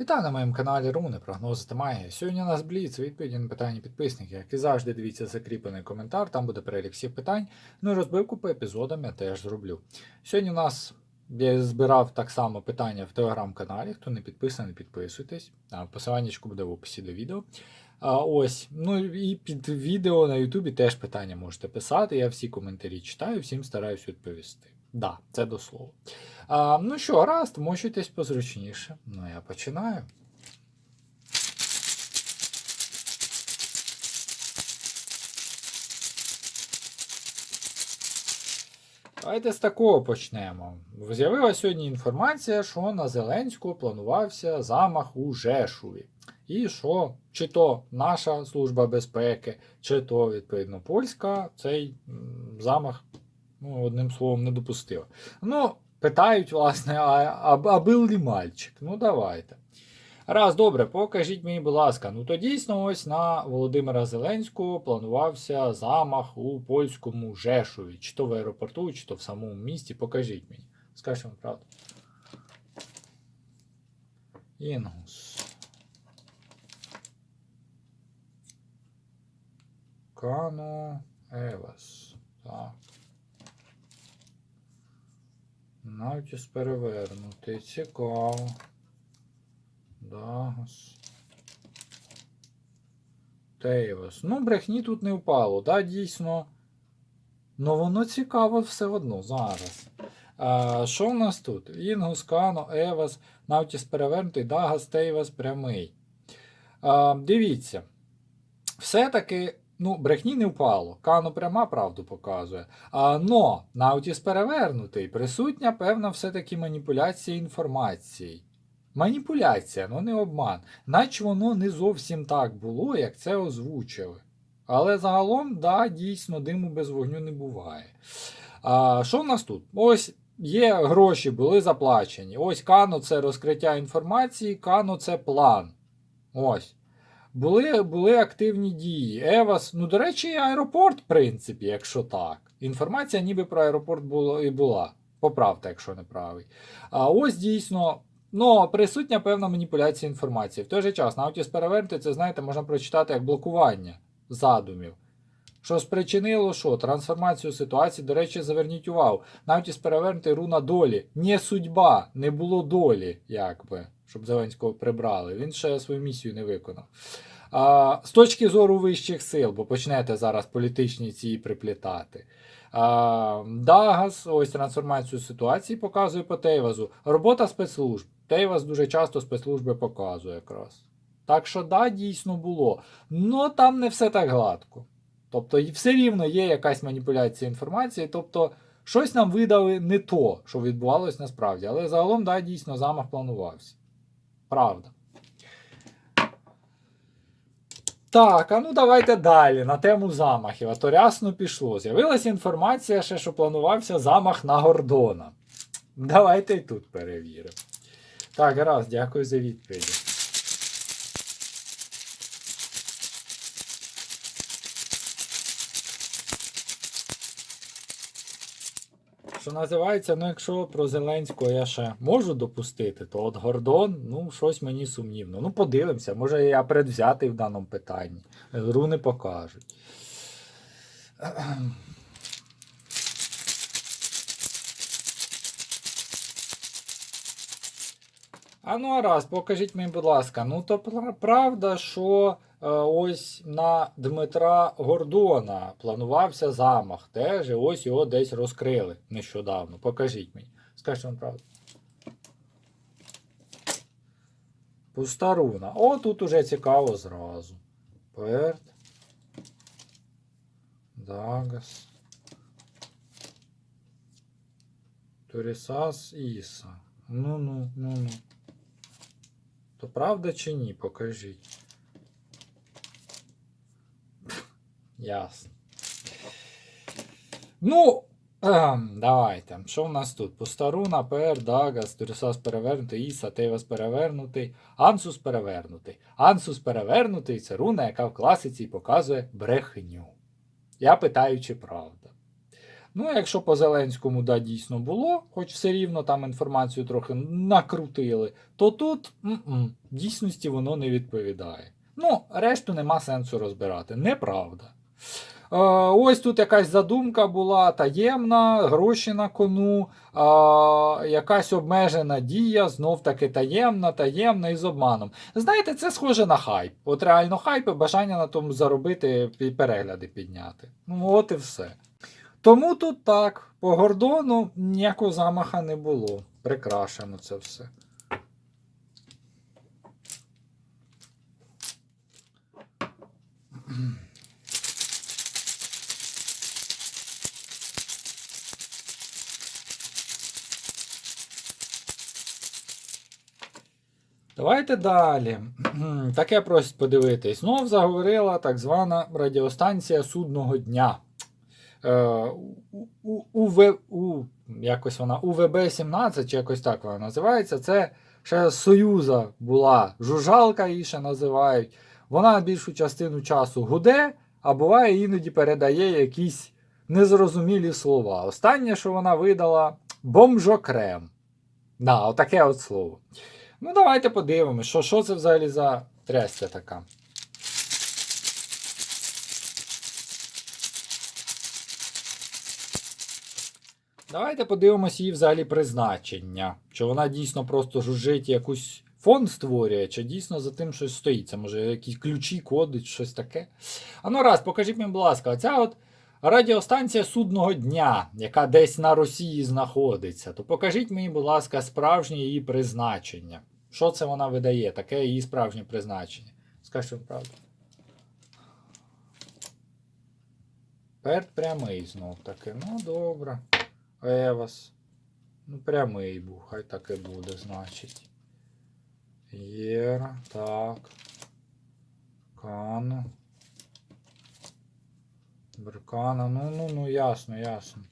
Вітаю на моєму каналі Руни, прогнози та магія. Сьогодні у нас бліц, відповіді на питання підписників. Як і завжди, дивіться закріплений коментар, там буде перелік всіх питань. Ну і розбивку по епізодам я теж зроблю. Сьогодні у нас я збирав так само питання в телеграм-каналі. Хто не підписаний, підписуйтесь. А, Посиланнячко буде в описі до відео. А, ось, ну і під відео на Ютубі теж питання можете писати. Я всі коментарі читаю, всім стараюсь відповісти. Да, це до слова. А, ну що, гаразд, мочуйтесь позручніше. Ну, я починаю. Давайте з такого почнемо. З'явилася сьогодні інформація, що на Зеленського планувався замах у Жешуві. І що, чи то наша служба безпеки, чи то, відповідно, польська цей замах, ну, одним словом, не допустила. Ну, питають, власне, а, а, а був ли мальчик? Ну, давайте. Раз, добре, покажіть мені, будь ласка. Ну то дійсно ось на Володимира Зеленського планувався замах у польському Жешові, чи то в аеропорту, чи то в самому місті. Покажіть мені. Скажіть вам правду. Інгус. Кано Евас. Так. Навтіс перевернутий. Цікаво. Дагас. Тейвас. Ну, брехні тут не впало, да, дійсно. Ну, воно цікаво все одно зараз. А, що в нас тут? Інгус, Кано, Евас, Навтіс перевернутий, Дагас, Тейвас прямий. А, дивіться. Все-таки, ну, брехні не впало. Кано пряма правду показує. А, но Наутіс перевернутий. Присутня певна все-таки маніпуляція інформацією. Маніпуляція, ну не обман. Наче воно не зовсім так було, як це озвучили. Але загалом, да, дійсно, диму без вогню не буває. А, Що в нас тут? Ось є гроші, були заплачені. Ось Кано це розкриття інформації, Кано це план. Ось. Були, були активні дії. Евас, ну, до речі, аеропорт, в принципі, якщо так. Інформація ніби про аеропорт було, і була. Поправте, якщо не правий. А ось дійсно. Ну, присутня певна маніпуляція інформації. В той же час, навіть з перевернути, це, знаєте, можна прочитати як блокування задумів. Що спричинило що? Трансформацію ситуації, до речі, заверніть увагу. Наутіс перевернути руна долі. Не судьба, не було долі, якби, щоб Зеленського прибрали. Він ще свою місію не виконав. А, з точки зору вищих сил, бо почнете зараз політичні ці приплітати. Дагас, ось трансформацію ситуації показує по Тейвазу. Робота спецслужб. Тейвас дуже часто спецслужби показує якраз. Так що, да, дійсно було. Но там не все так гладко. Тобто, все рівно є якась маніпуляція інформації. Тобто, щось нам видали не то, що відбувалось насправді. Але загалом, да, дійсно, замах планувався. Правда. Так, а ну давайте далі на тему замахів. А то рясно пішло. З'явилася інформація, ще, що планувався замах на Гордона. Давайте і тут перевіримо. Так, гаразд, дякую за відповіді. Що називається, ну якщо про Зеленського я ще можу допустити, то от Гордон, ну, щось мені сумнівно. Ну, подивимося, може я предвзятий в даному питанні. Руни покажуть. А ну а раз, покажіть мені, будь ласка, ну то правда, що е, ось на Дмитра Гордона планувався замах. Теж і ось його десь розкрили нещодавно. Покажіть мені. Скажіть вам правду. Пуста руна. О, тут уже цікаво зразу. Перт. Дагас. Турісас Іса. Ну ну, ну ну. То правда чи ні? Покажіть. Ясно. Ну, ем, давайте. Що в нас тут? Пустаруна, Пер, Дагас, Турісас перевернутий, Іса, Тейвас перевернутий, Ансус перевернутий. Ансус перевернутий це руна, яка в класиці показує брехню. Я питаю, чи правда. Ну, а якщо по Зеленському да, дійсно було, хоч все рівно там інформацію трохи накрутили, то тут м-м, дійсності воно не відповідає. Ну, решту нема сенсу розбирати. Неправда. Е, ось тут якась задумка була таємна, гроші на кону, е, якась обмежена дія, знов таки таємна, таємна і з обманом. Знаєте, це схоже на хайп. От реально хайп і бажання на тому заробити і перегляди підняти. Ну, от і все. Тому тут так, по Гордону ніякого замаха не було. Прикрашено це все. Давайте далі. Таке просить подивитись. Знов заговорила так звана радіостанція судного дня. Е, у, у, у, якось вона УВБ-17, чи якось так вона називається. Це ще Союза була жужжалка, її ще називають. Вона більшу частину часу гуде, а буває іноді передає якісь незрозумілі слова. Останнє, що вона видала, бомжокрем. Да, отаке от слово. Ну, давайте подивимось, що, що це взагалі за трястя така. Давайте подивимось її взагалі призначення. Чи вона дійсно просто жужжить якусь фон створює, чи дійсно за тим щось стоїть. Це може якісь ключі, коди, щось таке. А ну раз, покажіть мені, будь ласка, оця от радіостанція судного дня, яка десь на Росії знаходиться, то покажіть мені, будь ласка, справжнє її призначення. Що це вона видає? Таке її справжнє призначення. Скажіть правду. Перт прямий знов таки. Ну, добре. Евас. Ну, прямий був, хай так і буде, значить. Єра, так. Кану. Беркана, ну, ну, ну, ясно, ясно.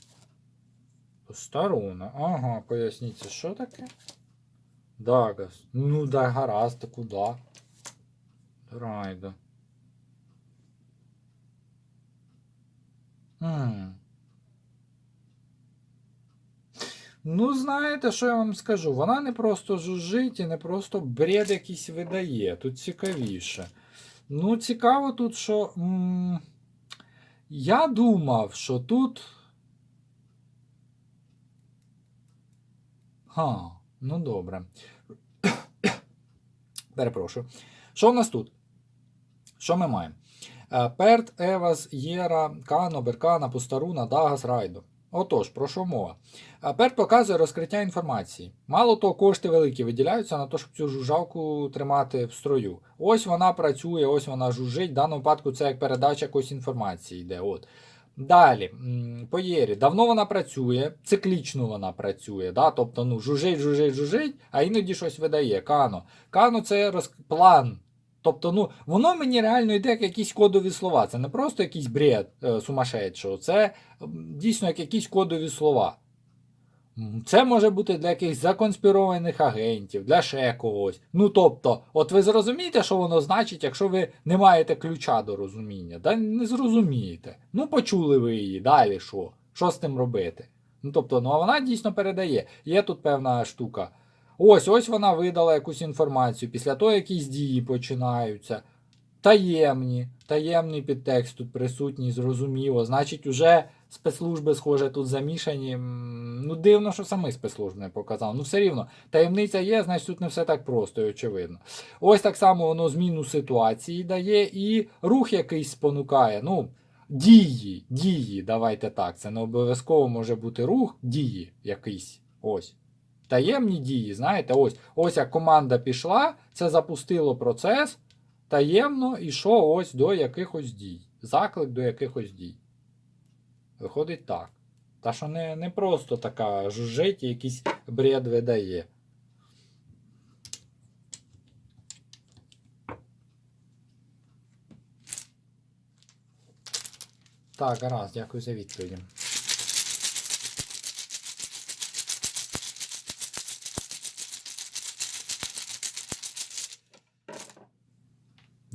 Старуна. Ага, поясніть, що таке? Дагас. Ну, да, гаразд, а куди? Райда. Хм. Ну, знаєте, що я вам скажу? Вона не просто жужжить і не просто бред якийсь видає. Тут цікавіше. Ну, цікаво тут, що. М я думав, що тут. Ха, ну добре. Перепрошую. Що в нас тут? Що ми маємо? Е, Перт, Евас, Єра, Кано, Беркана, Пустаруна, Дагас, Райдо. Отож, про що мова? Перт показує розкриття інформації. Мало того, кошти великі виділяються на те, щоб цю жужжалку тримати в строю. Ось вона працює, ось вона жужжить. В даному випадку це як передача якоїсь інформації йде. От. Далі, по Єрі, давно вона працює, циклічно вона працює. Да? Тобто ну, жужжить, жужжить, жужжить, а іноді щось видає. Кано. Кано це роз... план. Тобто, ну, воно мені реально йде як якісь кодові слова. Це не просто якийсь бред е, сумасшедшого, це дійсно як якісь кодові слова. Це може бути для якихось законспірованих агентів, для ще когось. Ну тобто, от ви зрозумієте, що воно значить, якщо ви не маєте ключа до розуміння. Да не зрозумієте. Ну, почули ви її, далі що? Що з тим робити? Ну тобто, ну а вона дійсно передає. Є тут певна штука. Ось ось вона видала якусь інформацію. Після того якісь дії починаються. Таємні, таємний підтекст тут присутній, зрозуміло. Значить, уже спецслужби, схоже, тут замішані. Ну, дивно, що самі спецслужби не показали. Ну, все рівно, таємниця є, значить тут не все так просто і очевидно. Ось так само воно зміну ситуації дає і рух якийсь спонукає. Ну, дії, дії, давайте так. Це не обов'язково може бути рух, дії якийсь. Ось. Таємні дії, знаєте, ось ось як команда пішла, це запустило процес таємно ішов ось до якихось дій. Заклик до якихось дій. Виходить так. Та що не, не просто така жужжить якийсь бред видає. Так, гаразд, дякую за відповіді.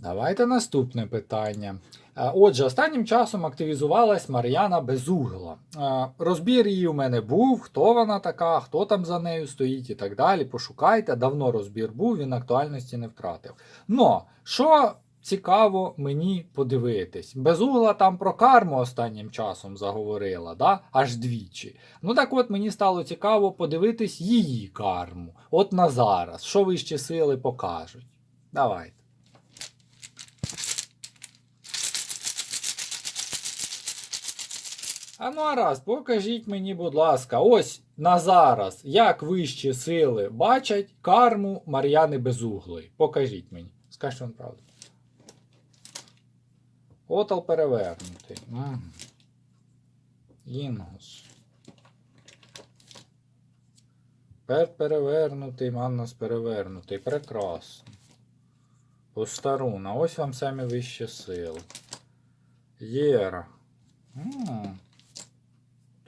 Давайте наступне питання. Е, Отже, останнім часом активізувалась Мар'яна Безугла. Е, Розбір її у мене був, хто вона така, хто там за нею стоїть і так далі. Пошукайте. Давно розбір був, він актуальності не втратив. Но що цікаво мені подивитись, Безугла там про карму останнім часом заговорила, да? аж двічі. Ну так от мені стало цікаво подивитись її карму. От на зараз, що вищі сили покажуть. Давайте. А ну а раз, покажіть мені, будь ласка, ось на зараз, як вищі сили бачать карму Мар'яни Безуглої. Покажіть мені. Скажіть вам правду. Отал перевернутий. Інгус. Пер перевернутий, Маннас перевернутий. Прекрасно. Постаруна. Ось вам самі вищі сили. Єра. М.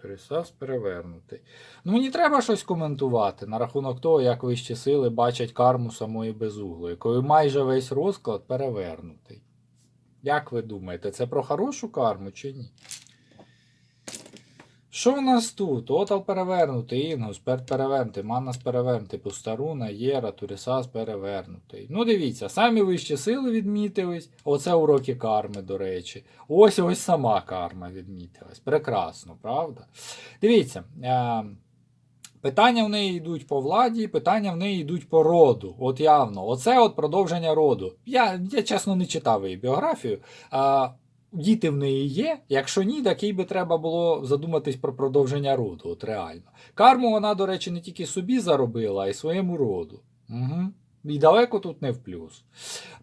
Трисас перевернутий. Ну, мені треба щось коментувати на рахунок того, як вищі сили бачать карму самої безуглої, коли майже весь розклад перевернутий. Як ви думаєте, це про хорошу карму чи ні? Що в нас тут? Отал перевернутий, Інгус пер перевернутий, Маннас перевернутий, Пустаруна, Єра, Турісас перевернутий. Ну, дивіться, самі вищі сили відмітились. Оце уроки карми, до речі. Ось ось сама карма відмітилась. Прекрасно, правда? Дивіться. Е- Питання в неї йдуть по владі, питання в неї йдуть по роду. От явно. Оце от продовження роду. Я, я чесно не читав її біографію. А, діти в неї є. Якщо ні, так їй би треба було задуматись про продовження роду. От реально. Карму вона, до речі, не тільки собі заробила, а й своєму роду. Угу. І далеко тут не в плюс.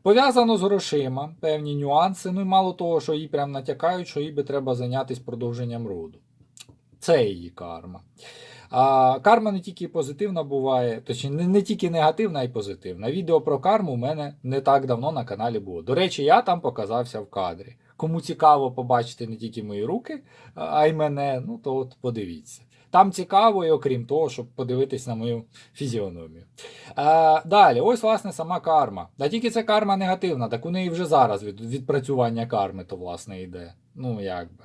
Пов'язано з грошима, певні нюанси. Ну і мало того, що їй прям натякають, що їй би треба зайнятися продовженням роду. Це її карма. А карма не тільки позитивна буває, точніше, не, не тільки негативна, а й позитивна. Відео про карму у мене не так давно на каналі було. До речі, я там показався в кадрі. Кому цікаво побачити не тільки мої руки, а й мене, ну то от подивіться. Там цікаво, і окрім того, щоб подивитись на мою фізіономію. А, далі, ось власне сама карма. Та тільки це карма негативна, так у неї вже зараз від, відпрацювання карми, то власне йде. Ну як би.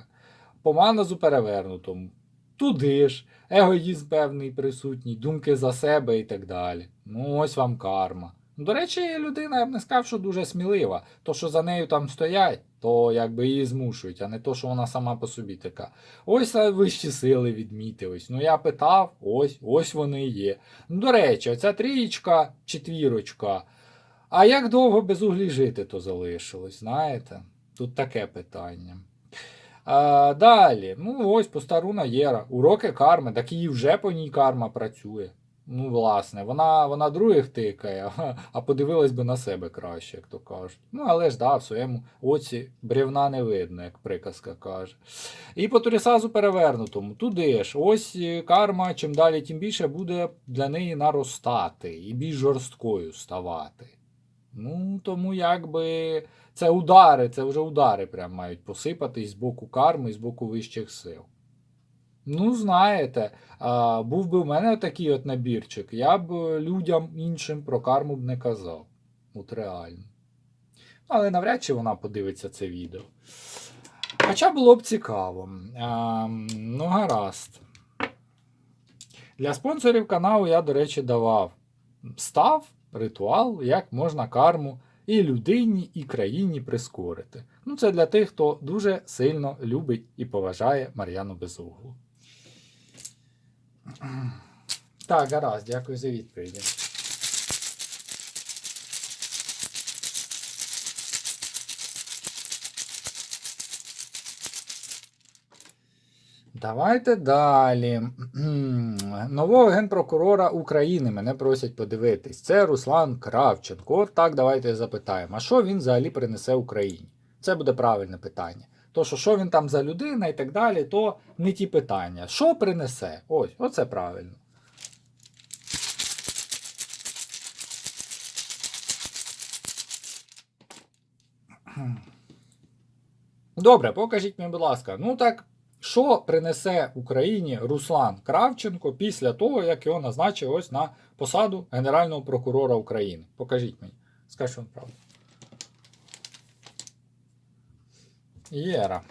По маназу перевернутому. Туди ж, егоїзм певний присутній, думки за себе і так далі. Ну, ось вам карма. До речі, людина, я б не сказав, що дуже смілива. То, що за нею там стоять, то якби її змушують, а не то, що вона сама по собі така. Ось вищі сили відмітились. Ну я питав, ось, ось вони є. Ну, до речі, оця трієчка, четвірочка. А як довго без углі жити то залишилось, знаєте? Тут таке питання. А, далі, ну ось постаруна Єра. Уроки карми, так її вже по ній карма працює. Ну, власне, вона, вона других тикає, а- подивилась би на себе краще, як то кажуть. Ну, але ж да, в своєму оці бревна не видно, як приказка каже. І по Турісазу перевернутому, туди ж, ось е, карма, чим далі, тим більше буде для неї наростати і більш жорсткою ставати. Ну, тому якби це удари, це вже удари прям мають посипатись з боку карми і з боку вищих сил. Ну, знаєте, був би в мене такий от набірчик, я б е, людям іншим про карму б не казав. От реально. Але навряд чи вона подивиться це відео. Хоча було б цікаво. Ну, гаразд. Для спонсорів каналу я, до речі, давав став, ритуал, як можна карму і людині, і країні прискорити. Ну, це для тих, хто дуже сильно любить і поважає Мар'яну Безуглу. Так, гаразд, дякую за відповіді. Давайте далі. Нового генпрокурора України мене просять подивитись. Це Руслан Кравченко. От так давайте запитаємо. А що він взагалі принесе Україні? Це буде правильне питання. То, що, що він там за людина і так далі, то не ті питання. Що принесе? Ось, оце правильно. Добре, покажіть мені, будь ласка. Ну так, що принесе Україні Руслан Кравченко після того, як його назначили ось на посаду Генерального прокурора України? Покажіть мені. Скажіть вам правду. Єра.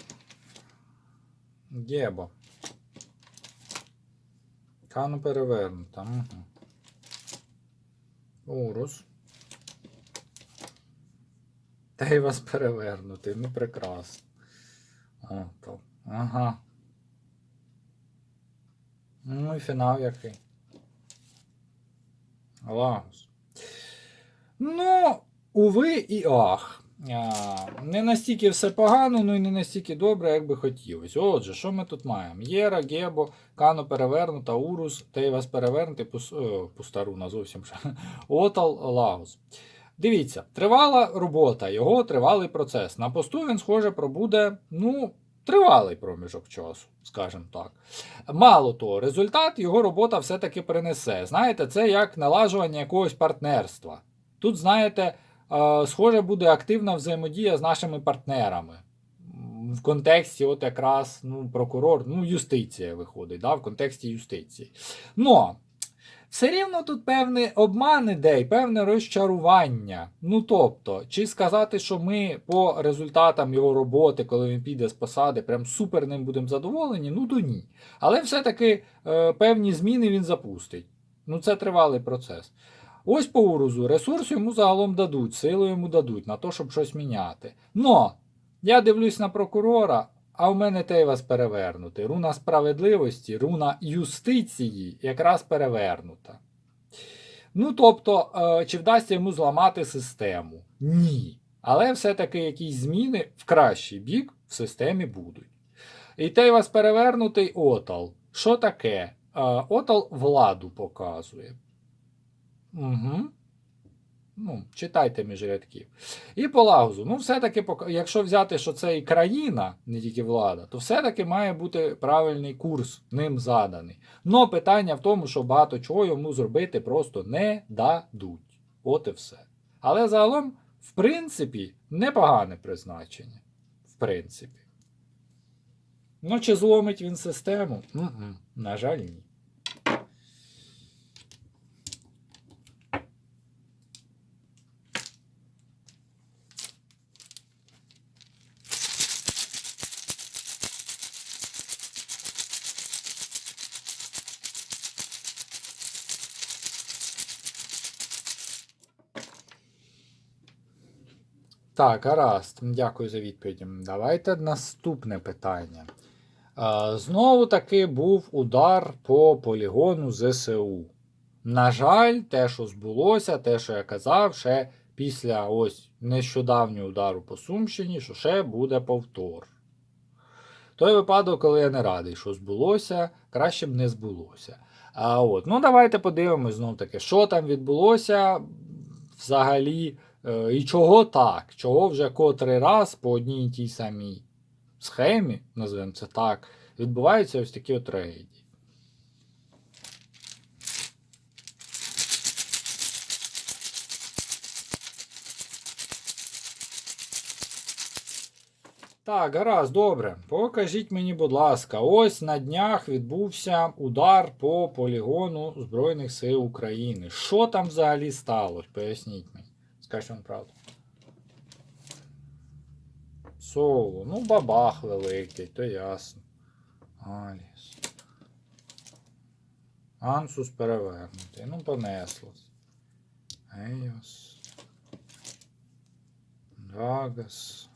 Гебо. Кану перевернута. Угу. Урус. Та й вас перевернути. Ну прекрасно. О, то. Ага. Ну і фінал який. Лагус. Ну, уви і ах. Не настільки все погано, ну і не настільки добре, як би хотілося. Отже, що ми тут маємо? Єра, Гебо, Кано перевернута, Урус, Тейвас перевернутий, пус, о, Пустаруна зовсім ще. Отал, Лагус. Дивіться, тривала робота, його тривалий процес. На посту він, схоже, пробуде, ну, тривалий проміжок часу, скажімо так. Мало того, результат його робота все-таки принесе. Знаєте, це як налажування якогось партнерства. Тут, знаєте, е, схоже, буде активна взаємодія з нашими партнерами. В контексті, от якраз ну, прокурор, ну, юстиція виходить, да, в контексті юстиції. Но все рівно тут певний обман іде і певне розчарування. Ну тобто, чи сказати, що ми по результатам його роботи, коли він піде з посади, прям супер ним будемо задоволені, ну то ні. Але все-таки е, певні зміни він запустить. Ну це тривалий процес. Ось по урузу, ресурс йому загалом дадуть, силу йому дадуть на те, щоб щось міняти. Но я дивлюсь на прокурора, а в мене те вас перевернути. Руна справедливості, руна юстиції якраз перевернута. Ну, тобто, е, чи вдасться йому зламати систему? Ні. Але все-таки якісь зміни в кращий бік в системі будуть. І той вас перевернутий отал. Що таке? Е, Отал владу показує. Угу. Ну, читайте між рядків. І по лагузу. Ну, все-таки, якщо взяти, що це і країна, не тільки влада, то все-таки має бути правильний курс ним заданий. Но питання в тому, що багато чого йому зробити просто не дадуть. От і все. Але загалом, в принципі, непогане призначення. В принципі. Ну, чи зломить він систему? М-м, На жаль, ні. Так, гаразд. Дякую за відповідь. Давайте наступне питання. Е, Знову таки був удар по полігону ЗСУ. На жаль, те, що збулося, те, що я казав, ще після ось нещодавнього удару по Сумщині, що ще буде повтор. Той випадок, коли я не радий, що збулося, краще б не збулося. А от, ну давайте подивимось знов таки, що там відбулося взагалі. Е, І чого так? Чого вже котрий раз по одній і тій самій схемі, називаємо це так, відбуваються ось такі от трагедії. Так, гаразд, добре. Покажіть мені, будь ласка, ось на днях відбувся удар по полігону Збройних сил України. Що там взагалі сталося? Поясніть мені. Скажіть вам правду. Соло. Ну, бабах великий, то ясно. Аліс. Ансус перевернутий. Ну, понеслось. Ейос. Гагас.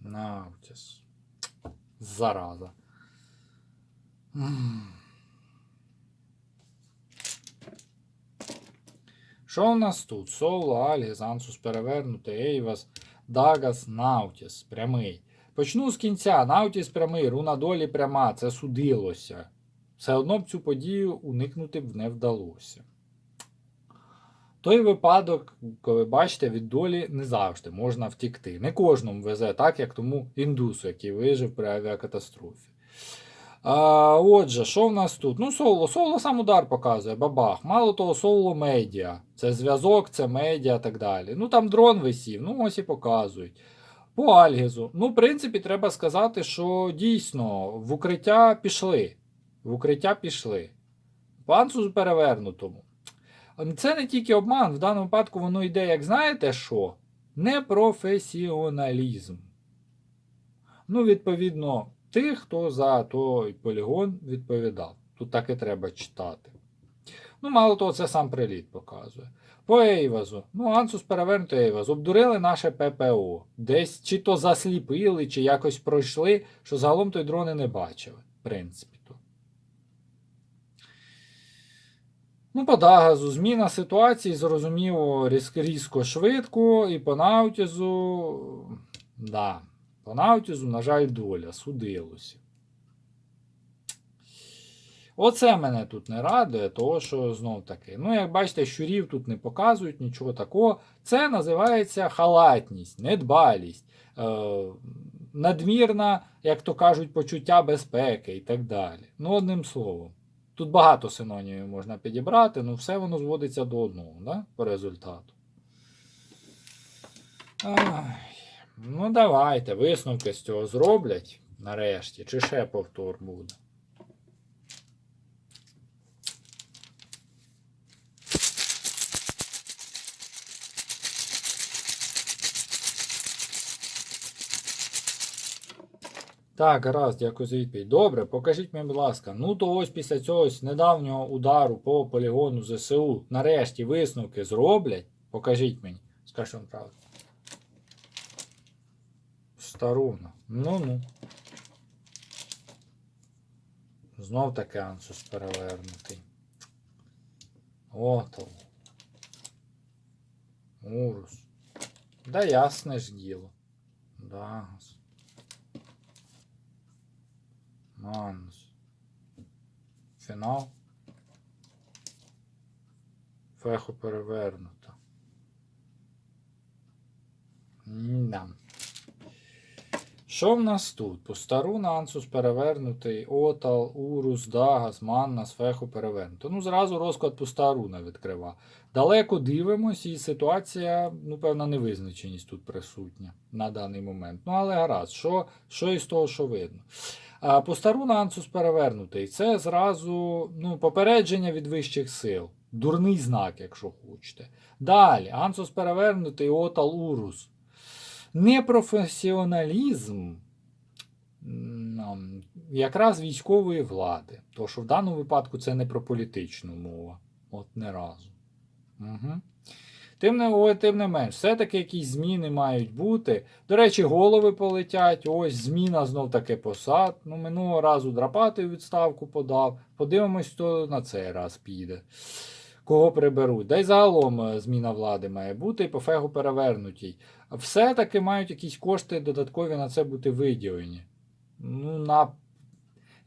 Наутіс. Зараза. М. Що у нас тут? Соло, Альгіс, Ансус перевернутий, Ейвас, Дагас, Наутіс. Прямий. Почну з кінця. Наутіс прямий, руна долі пряма. Це судилося. Все одно б цю подію уникнути б не вдалося. Той випадок, коли бачите, від долі не завжди можна втікти. Не кожному везе так, як тому індусу, який вижив при авіакатастрофі. А, отже, що в нас тут? Ну, соло. Соло сам удар показує, бабах. Мало того, соло медіа. Це зв'язок, це медіа так далі. Ну там дрон висів, ну ось і показують. По Альгізу. Ну, в принципі, треба сказати, що дійсно в укриття пішли. В укриття пішли. Панцу перевернутому. Це не тільки обман, в даному випадку воно йде, як знаєте що? Непрофесіоналізм. Ну, відповідно, тих, хто за той полігон відповідав. Тут так і треба читати. Ну, мало того, це сам приліт показує. По Ейвазу. Ну, Ансус перевернутий Ейваз. Обдурили наше ППО. Десь чи то засліпили, чи якось пройшли, що загалом той дрони не бачили. В принципі. то. Ну, по Дагазу зміна ситуації, зрозуміло, різко швидко, і по Наутізу. Да, по Наутізу, на жаль, доля судилося. Оце мене тут не радує, того що знов таки. Ну, як бачите, щурів тут не показують, нічого такого. Це називається халатність, недбалість, е, надмірна, як то кажуть, почуття безпеки і так далі. Ну, одним словом. Тут багато синонімів можна підібрати, ну все воно зводиться до одного, да? по результату. Ай. Ну, давайте, висновки з цього зроблять нарешті, чи ще повтор буде. Так, гаразд, дякую за відповідь. Добре, покажіть мені, будь ласка. Ну то ось після цього недавнього удару по полігону ЗСУ нарешті висновки зроблять. Покажіть мені. Скажіть вам правду. Старуна. Ну ну. Знов таки ансус перевернутий. Ото. Урус. Да ясне ж діло. Дагас. Манус. Фінал. Феху перевернуто. Да. Що в нас тут? Постару Нансус перевернутий, Отал, Урус, Дагас, Маннас, Феху перевернуто. Ну, зразу розклад Постаруна відкрива. Далеко дивимось, і ситуація, ну, певна невизначеність тут присутня на даний момент. Ну, але гаразд, що, що із того, що видно? А Постаруна Ансус перевернутий. Це зразу ну, попередження від вищих сил. Дурний знак, якщо хочете. Далі, Ансус перевернутий, Отал Урус. Непрофесіоналізм якраз військової влади. Тому що в даному випадку це не про політичну мова. От не разу. Угу. Тим не, тим не менш, все-таки якісь зміни мають бути. До речі, голови полетять. Ось зміна знов таки посад. Ну, минулого разу драпати відставку подав. Подивимось, хто на цей раз піде. Кого приберуть. Да й загалом е, зміна влади має бути і по фегу перевернутій. Все-таки мають якісь кошти додаткові на це бути виділені. Ну, на...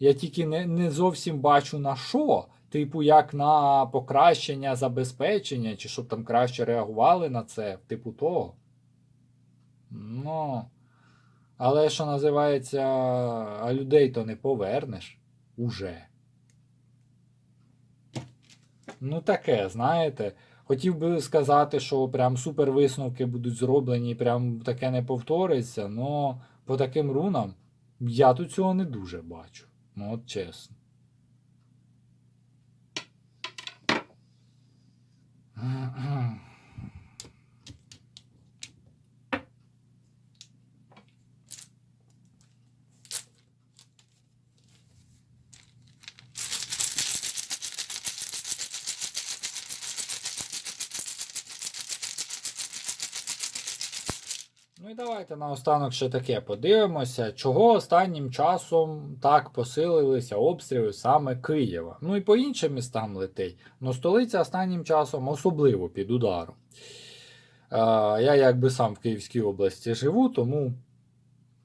Я тільки не, не зовсім бачу на що. Типу, як на покращення забезпечення, чи щоб там краще реагували на це, типу того. Ну. Але що називається, а людей то не повернеш уже. Ну, таке, знаєте. Хотів би сказати, що прям супер висновки будуть зроблені, і прям таке не повториться, але по таким рунам я тут цього не дуже бачу. Ну, от чесно. і давайте наостанок ще таке подивимося, чого останнім часом так посилилися обстріли саме Києва. Ну і по іншим містам летить. Но столиця останнім часом особливо під ударом. Е, я якби сам в Київській області живу, тому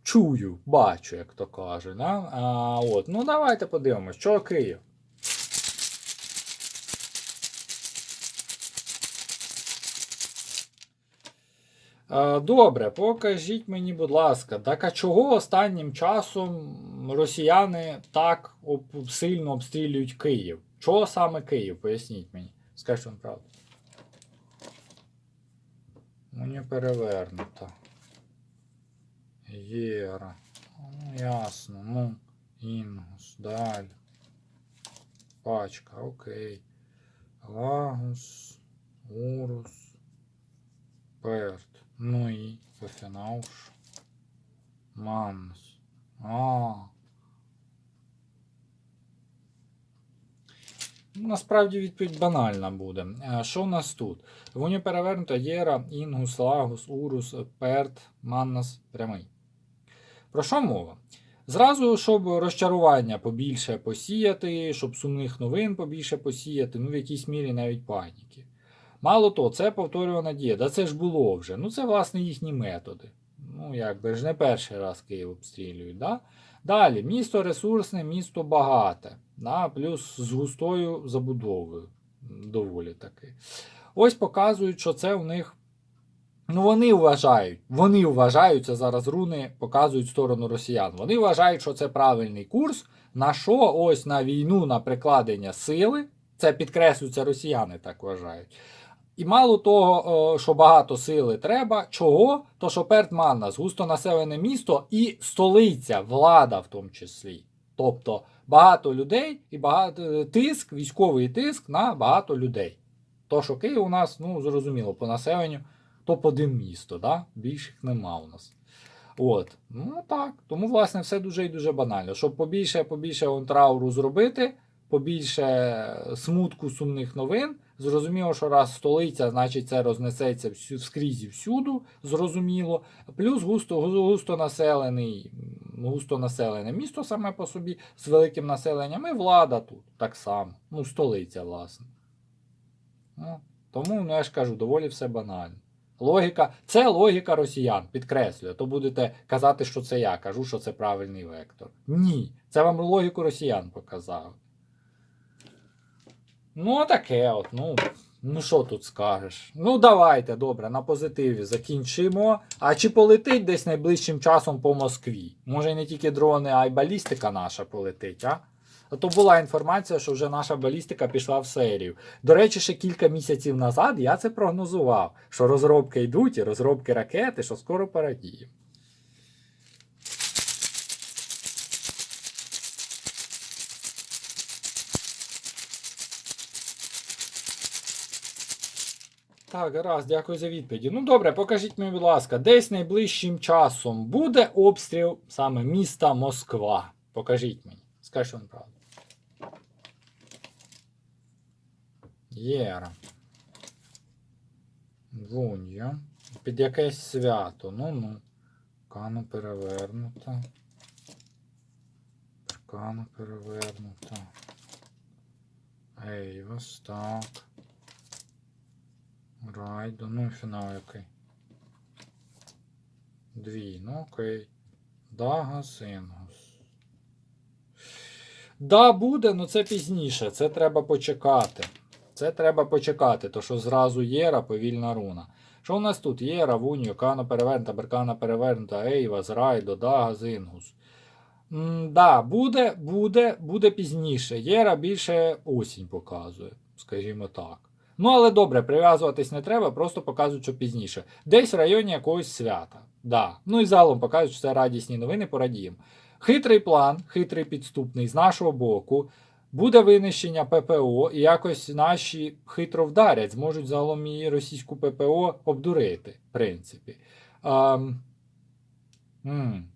чую, бачу, як то каже. Да? А, от, ну давайте подивимось, що Київ. Добре, покажіть мені, будь ласка, так а чого останнім часом росіяни так об- сильно обстрілюють Київ? Чого саме Київ? Поясніть мені. Скажіть вам правду. Мені перевернуто. Єра. Ну, ясно. Ну, Інгус, далі. Пачка, окей. Лагус, Урус, Перт. Ну і фінал. Манус. А. Насправді відповідь банальна буде. Е, Що в нас тут? В уні перевернута Єра, Інгус, Лагус, Урус, Перт, Маннас, прямий. Про що мова? Зразу, щоб розчарування побільше посіяти, щоб сумних новин побільше посіяти, ну в якійсь мірі навіть паніки. Мало того, це повторювана дія. Да це ж було вже. Ну це власне їхні методи. Ну, якби ж не перший раз Київ обстрілюють. Да? Далі, місто ресурсне, місто багате, да? плюс з густою забудовою. Доволі таки. Ось показують, що це у них. Ну, вони вважають, вони вважають, це зараз руни показують сторону росіян. Вони вважають, що це правильний курс. На що ось на війну, на прикладення сили, це підкреслюється, росіяни так вважають. І мало того, е, що багато сили треба, чого? То що Пертманнас густонаселене місто і столиця, влада в тому числі. Тобто багато людей і багато е, тиск, військовий тиск на багато людей. То, що Київ у нас, ну зрозуміло, по населенню топ-1 місто, да? більших нема у нас. От, ну так. Тому, власне, все дуже і дуже банально. Щоб побільше, побільше он трауру зробити, побільше смутку сумних новин. Зрозуміло, що раз столиця, значить це рознесеться всю, скрізь і всюду, зрозуміло. Плюс густо, густо населений, густо населене місто саме по собі з великим населенням, і влада тут так само. Ну, столиця, власне. Ну, тому, ну я ж кажу, доволі все банально. Логіка, це логіка росіян, підкреслюю. То будете казати, що це я кажу, що це правильний вектор. Ні, це вам логіку росіян показав. Ну, таке от, ну. Ну, що тут скажеш? Ну, давайте, добре, на позитиві закінчимо. А чи полетить десь найближчим часом по Москві? Може, не тільки дрони, а й балістика наша полетить, а? А то була інформація, що вже наша балістика пішла в серію. До речі, ще кілька місяців назад я це прогнозував, що розробки йдуть і розробки ракети, що скоро порадіємо. Так, гаразд, дякую за відповіді. Ну добре, покажіть мені, будь ласка, десь найближчим часом буде обстріл саме міста Москва. Покажіть мені. Скажіть вам правду. Єра. Вунья. Під якесь свято. Ну-ну. Кану перевернута. Кану перевернута. Ейвас, так. Райдо, ну і фінал який. Дві, ну окей. Дагас, Інгус. Да, буде, але це пізніше. Це треба почекати. Це треба почекати, то що зразу Єра, повільна руна. Що у нас тут? Єра, Вуньо, Кана перевернута, Беркана перевернута, Ейвас, Райдо, Дагас, Інгус. М, да, буде, буде, буде пізніше. Єра більше осінь показує, скажімо так. Ну, але добре, прив'язуватись не треба, просто показують, що пізніше. Десь в районі якогось свята. Да. Ну і залом показують, що це радісні новини, порадіємо. Хитрий план, хитрий підступний з нашого боку. Буде винищення ППО, і якось наші хитро вдарять, зможуть загалом і російську ППО обдурити, в принципі. Ем, м.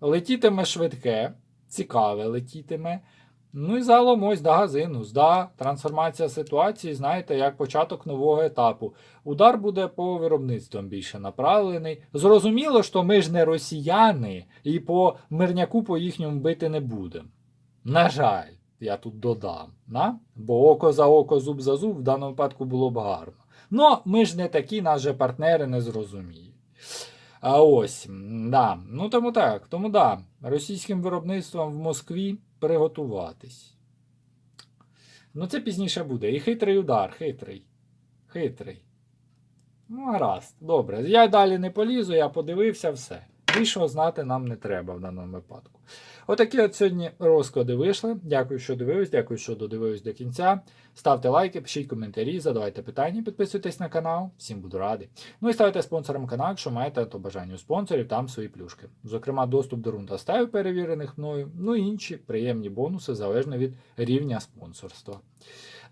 Летітиме швидке, цікаве летітиме. Ну і загалом ось да, газинус, да, трансформація ситуації, знаєте, як початок нового етапу. Удар буде по виробництвам більше направлений. Зрозуміло, що ми ж не росіяни, і по мирняку по їхньому бити не будемо. На жаль, я тут додам. Да? Бо око за око, зуб за зуб в даному випадку було б гарно. Ну, ми ж не такі, нас же партнери не зрозуміють. А ось, да. Ну тому так, тому да, російським виробництвом в Москві приготуватись. Ну, це пізніше буде. І хитрий удар, хитрий. Хитрий. Ну, гаразд, добре. Я далі не полізу, я подивився все. Більшого знати нам не треба в даному випадку. Отакі от сьогодні розклади вийшли. Дякую, що дивились, дякую, що додивились до кінця. Ставте лайки, пишіть коментарі, задавайте питання, підписуйтесь на канал. Всім буду радий. Ну і ставте спонсором канал, якщо маєте то бажання у спонсорів, там свої плюшки. Зокрема, доступ до рунта стаю перевірених мною, ну і інші приємні бонуси залежно від рівня спонсорства.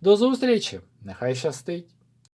До зустрічі! Нехай щастить!